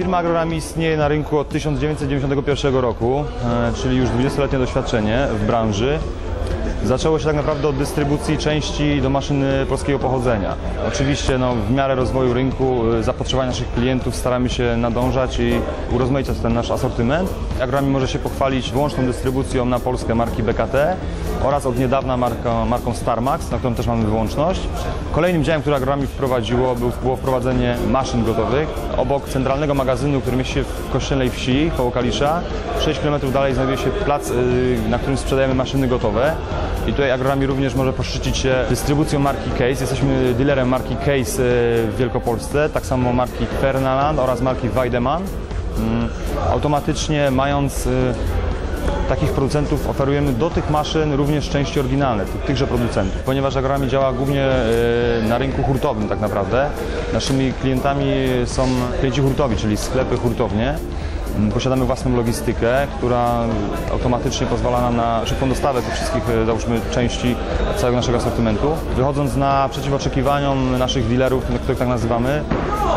Firma Agrorami istnieje na rynku od 1991 roku, e, czyli już 20-letnie doświadczenie w branży. Zaczęło się tak naprawdę od dystrybucji części do maszyn e, polskiego pochodzenia. Oczywiście no, w miarę rozwoju rynku, e, zapotrzebowania naszych klientów staramy się nadążać i urozmaicać ten nasz asortyment. Agrorami może się pochwalić wyłączną dystrybucją na Polskę marki BKT oraz od niedawna marką, marką StarMax, na którą też mamy wyłączność. Kolejnym działem, który Agrorami wprowadziło, był- było wprowadzenie maszyn gotowych. Obok centralnego magazynu, który mieści się w Kościelnej Wsi, koło Kalisza, 6 km dalej znajduje się plac, y, na którym sprzedajemy maszyny gotowe. I tutaj Agrorami również może poszczycić się dystrybucją marki Case. Jesteśmy dealerem marki Case y, w Wielkopolsce, tak samo marki Fernaland oraz marki Weidemann. Mm, Automatycznie mając y, takich producentów oferujemy do tych maszyn również części oryginalne, tych, tychże producentów. Ponieważ Agrami działa głównie e, na rynku hurtowym tak naprawdę, naszymi klientami są klienci hurtowi, czyli sklepy, hurtownie. Mm, Posiadamy własną logistykę, która automatycznie pozwala nam na szybką dostawę tych wszystkich, e, załóżmy, części całego naszego asortymentu. Wychodząc naprzeciw oczekiwaniom naszych dealerów, których tak nazywamy,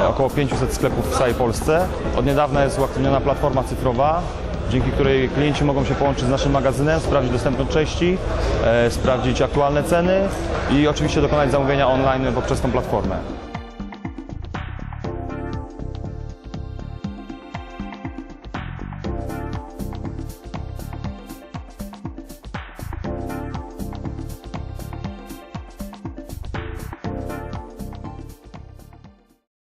e, około 500 sklepów w całej Polsce. Od niedawna jest uaktywniona platforma cyfrowa, dzięki której klienci mogą się połączyć z naszym magazynem, sprawdzić dostępność części, e, sprawdzić aktualne ceny i oczywiście dokonać zamówienia online poprzez tą platformę.